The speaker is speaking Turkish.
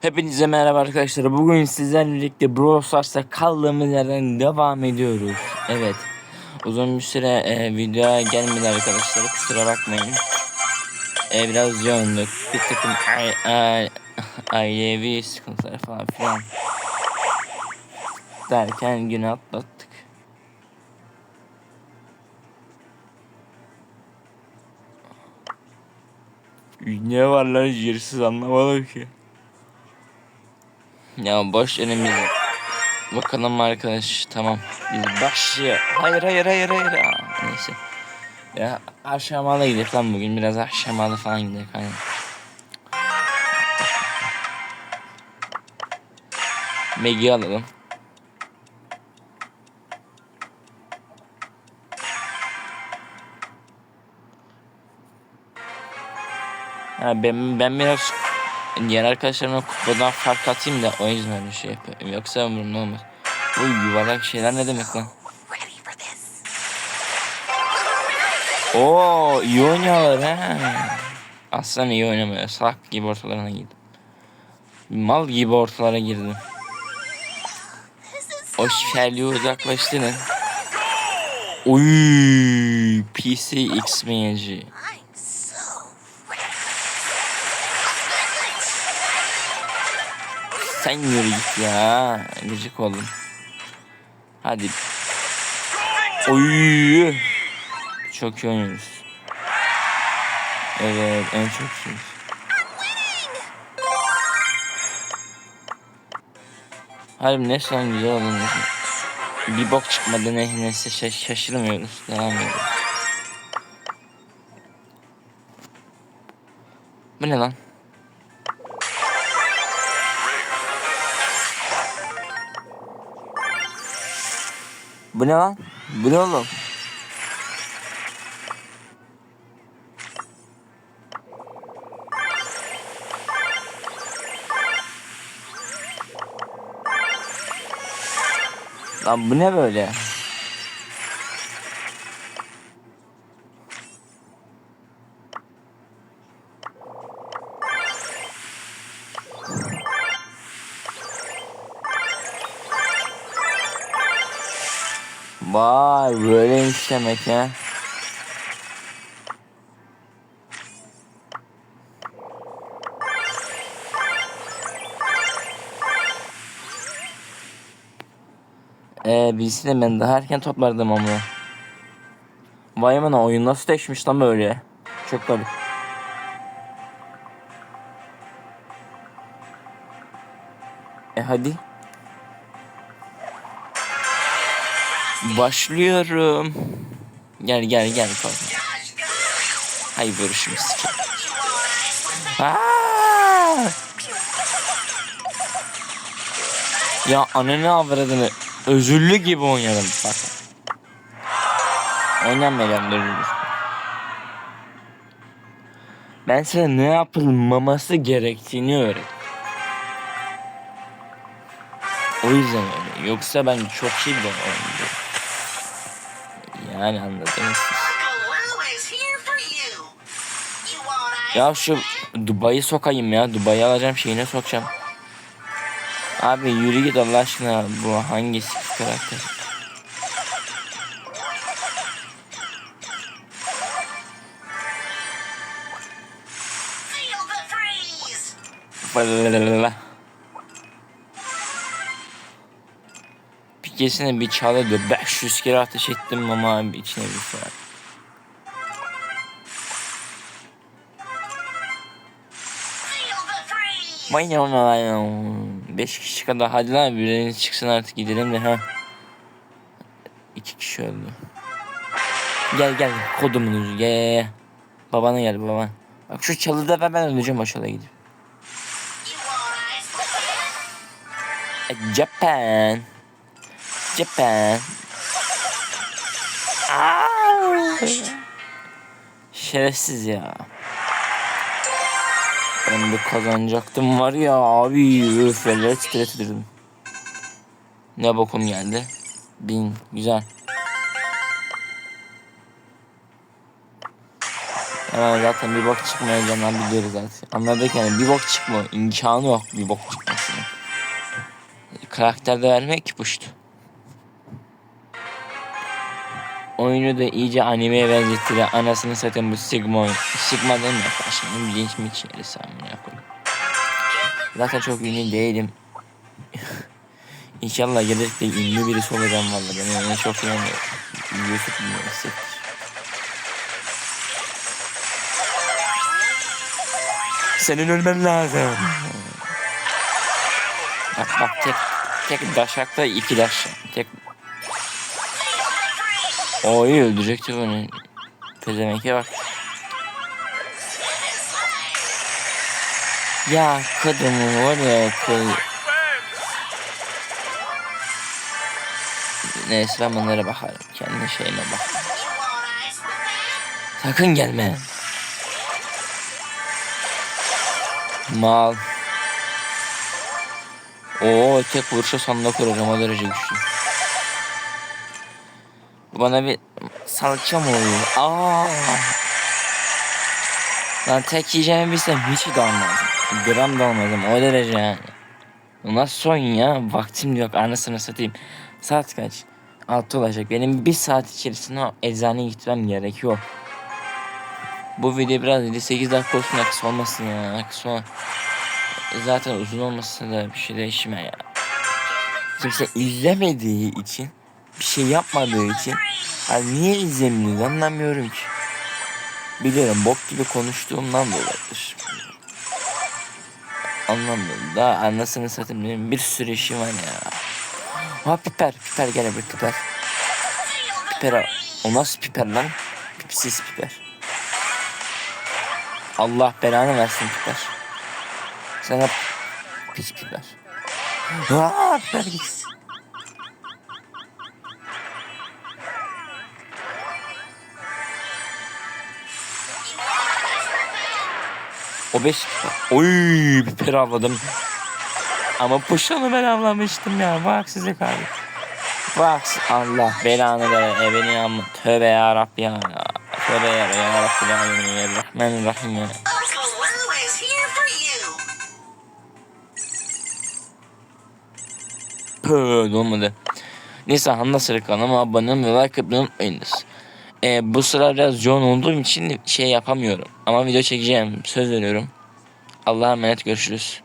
Hepinize merhaba arkadaşlar. Bugün sizlerle birlikte Brawl Stars'ta kaldığımız yerden devam ediyoruz. Evet. Uzun bir süre e, videoya gelmedi arkadaşlar. Kusura bakmayın. E, biraz yoğunduk. Bir takım ailevi sıkıntılar falan filan. Derken günü atlattık. Ne var lan yersiz anlamadım ki. Ya boş elimiz. Bakalım arkadaş tamam. Biz başlıyor. Hayır hayır hayır hayır. Aa, neyse. Ya aşamalı gidelim lan bugün. Biraz aşamalı falan gidelim. Hani. Meg'i alalım. Ha, ben, ben biraz diğer arkadaşlarıma kupadan fark atayım da o yüzden öyle şey yapıyorum. Yoksa umurumda olmaz. Bu yuvarlak şeyler ne demek lan? Oo iyi oynuyorlar ha. Aslan iyi oynamıyor. Salak gibi ortalarına girdim. Mal gibi ortalara girdim. O şerliğe uzaklaştığını. Uy, PC X. Sen yürü git ya. Gıcık oldum. Hadi. Oy. Çok iyi oynuyoruz. Evet en çok şey. Harbi ne son güzel oldu. Bir bok çıkmadı ne neyse şaş şaşırmıyoruz. Devam ediyoruz. Bu ne lan? Bu ne lan? Bu ne oğlum? Lan bu ne böyle? Vay böyleymiş demek ya. Ee, bilsin de ben daha erken toplardım ama. Vay amına oyun nasıl değişmiş lan böyle. Çok garip. E hadi. Başlıyorum. Gel gel gel kalk. Hay görüşüm sikim. Ya ananı avradını özürlü gibi oynadım bak. Oynamayacağım dur. Ben sana ne yapılmaması gerektiğini öğret. O yüzden öyle. Yoksa ben çok iyi bir oyuncuyum. Want ice? Ya şu Dubai'yi sokayım ya. Dubai'yi alacağım şeyine sokacağım. Abi yürü git Allah aşkına. Bu hangisi karakter? Feel Pikesine bir çalıyordu. 500 kere ateş ettim ama içine bir şey ona ya. 5 kişi kadar hadi lan biriniz çıksın artık gidelim de ha. 2 kişi öldü. Gel gel kodumun yüzü gel. Babana gel baba. Bak şu çalıda ben, ben öleceğim çalıya gidip. E, Japan. Japan. Şerefsiz ya. Ben de kazanacaktım var ya abi. Üf eller titret edirdim. Ne bokum geldi. Bin. Güzel. Ama zaten bir bok çıkmayacağını biliyoruz zaten. Anladık yani bir bok çıkmıyor. İmkanı yok bir bok çıkmasının. Karakter de vermek puştu. Oyunu da iyice animeye benzettiler. Anasını satayım bu Sigma. Sigma değil mi? Şimdi bilinç mi içeriz amına koyayım. Zaten çok ünlü değilim. İnşallah gelir de ünlü birisi olacağım valla. Ben oyunu çok inanıyorum. YouTube bilmiyorum. Senin ölmen lazım. Bak bak tek tek daşakta iki daş. O iyi öldürecekti bunu. Pezemeke bak. Ya kadını var ya koy. Neyse ben bunlara bakarım. Kendi şeyime bak. Sakın gelme. Mal. Oo tek vuruşa sonunda kuracağım o derece güçlü. Bana bir salça mı oluyor? Aa. Lan tek yiyeceğimi bilsem hiç de almazdım. Gram da almadım o derece yani. Bu Nasıl oyun ya? Vaktim yok anasını satayım. Saat kaç? 6 olacak. Benim bir saat içerisinde eczaneye gitmem gerekiyor. Bu video biraz 7-8 dakika olsun da kısa olmasın ya. Ol- Zaten uzun olmasın da bir şey değişme ya. Kimse izlemediği için bir şey yapmadığı için hani niye izlemiyoruz anlamıyorum ki. Biliyorum bok gibi konuştuğumdan dolayıdır. Anlamıyorum. Daha anasını satayım benim bir sürü işim var ya. Ha piper, piper gel bir piper. Piper. O nasıl piper lan? Pipsiz piper. Allah belanı versin piper. Sana piç piper. Aa piper git. O beş piper. Oy piper avladım. Ama puşanı ben avlamıştım ya. Bak size abi. Bak Allah belanı ver. Evini amma. Tövbe ya Rabbi ya. Tövbe ya ya Rabbi ya. Rahmanirrahim ya. Uncle Lou is here for you. Pööö olmadı. Neyse Hanna Sarı kanalıma abone olmayı like atmayı unutmayınız. Ee, bu sıra biraz yoğun olduğum için şey yapamıyorum. Ama video çekeceğim. Söz veriyorum. Allah'a emanet görüşürüz.